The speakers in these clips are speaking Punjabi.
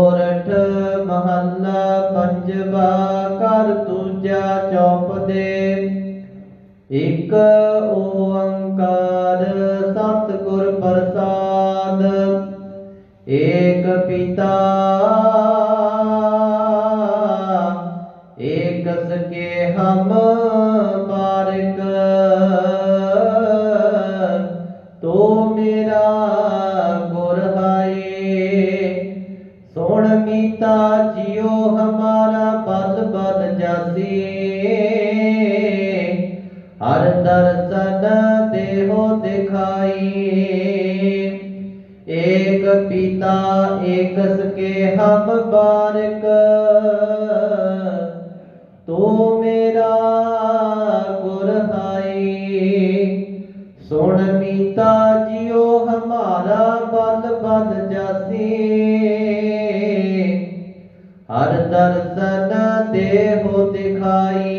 ਸੋਰਠ ਮਹੱਲਾ ਪੰਜਵਾ ਕਰ ਦੂਜਾ ਚੌਪ ਇਕ ਓੰਕਾਰ ਸਤਿਗੁਰ ਪ੍ਰਸਾਦ, ਏਕ ਪਿਤਾ, ਏਕ ਸਕੇ ਹਮ ਏਕ ਪਿਤਾ ਏਕ ਸਕੇ ਹਮ ਬਾਰਿਕ। ਤੂੰ ਮੇਰਾ ਗੁਰ ਸੁਣ ਮੀਤਾ ਜਿਉ ਹਮਾਰਾ ਬਲ ਬਲ ਜਾਸੀ। ਹਰ ਦਰਸ਼ਨ ਦੇਹੋ ਦਿਖਾਈ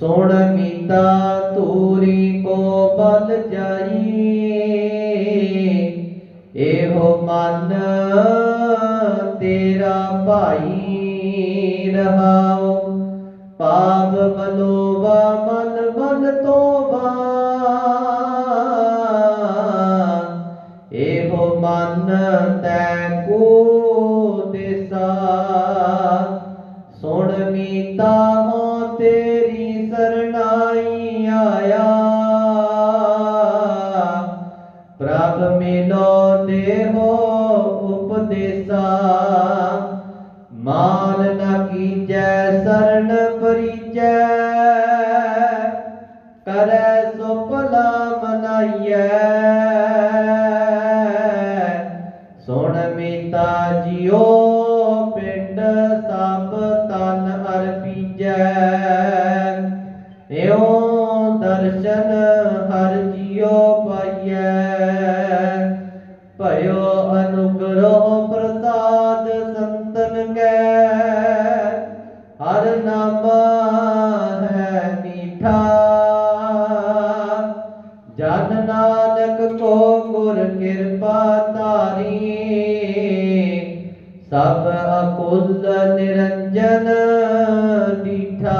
ਸੁਣ ਮੀਤਾ ਮਨ ਤੇਰਾ ਭਾਈ ਰਹਾਉ। ਪਾਪ ਬਲੋਵਾ ਮਨ ਬਲ ਤੋਬਾ ਉਪਦੇਸਾ ਮਾਨ ਨ ਕੀਜੈ ਸਰਣ ਪਰੀਜੈ। ਕਰੈ ਸੁਪਲਾ ਮਨਾਈਐ। ਸੁਣ ਮੀਤਾ ਜਿਉ ਪਿੰਡ ਸਭ ਤਨ ਅਰਪੀਜੈ ਇਉ ਦਰਸ਼ਨ ਹਰ ਨਾਮ ਹੈ ਮੀਠਾ ਜਨ ਨਾਨਕ ਕੋ ਗੁਰ ਕਿਰਪਾ ਤਾਰੀ ਸਭ ਅਕੁਲ ਨਿਰੰਜਨ ਡੀਠਾ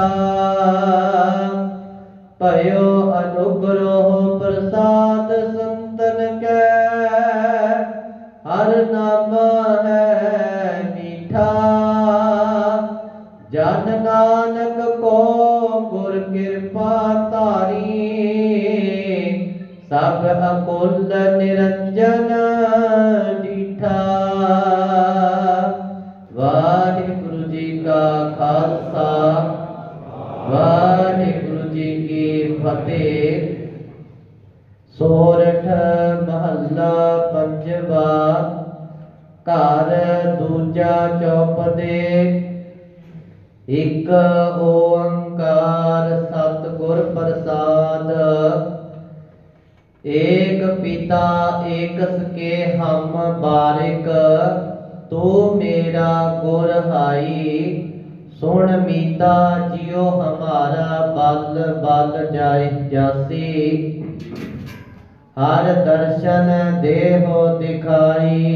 ਭਇਓ ਅਨੁਗ੍ਰਹ ਪ੍ਰਸਾਦ ਸੰਤਨ ਕੈ, ਹਰ ਨਾਮ ਜਨ ਨਾਨਕ ਕੋ ਗੁਰ ਕਿਰਪਾ ਧਾਰੀ। ਸਭ ਅਕੁਲ ਨਿਰੰਜਨ ਡੀਠਾ। ਵਾਹਿਗੁਰੂ ਜੀ ਕਾ ਖਾਲਸਾ। ਵਾਹਿਗੁਰੂ ਜੀ ਕੀ ਫਤਿਹ। ਸੋਰਠ ਮਹੱਲਾ ਪੰਜਵਾ। ਘਰ ਦੂਜਾ ਚੌਪ ਦੇ ਇਕ ਓੰਕਾਰ ਸਤਿਗੁਰ ਪ੍ਰਸਾਦ। ਏਕ ਪਿਤਾ, ਏਕ ਸਕੇ ਹਮ ਬਾਰਿਕ, ਤੂੰ ਮੇਰਾ ਗੁਰ ਹਾਈ। ਸੁਣ ਮੀਤਾ, ਜਿਉ ਹਮਾਰਾ ਬਲ ਬਲ ਜਾਏ ਜਾਸੀ। ਹਰ ਦਰਸ਼ਨ ਦੇਹੋ ਦਿਖਾਈ।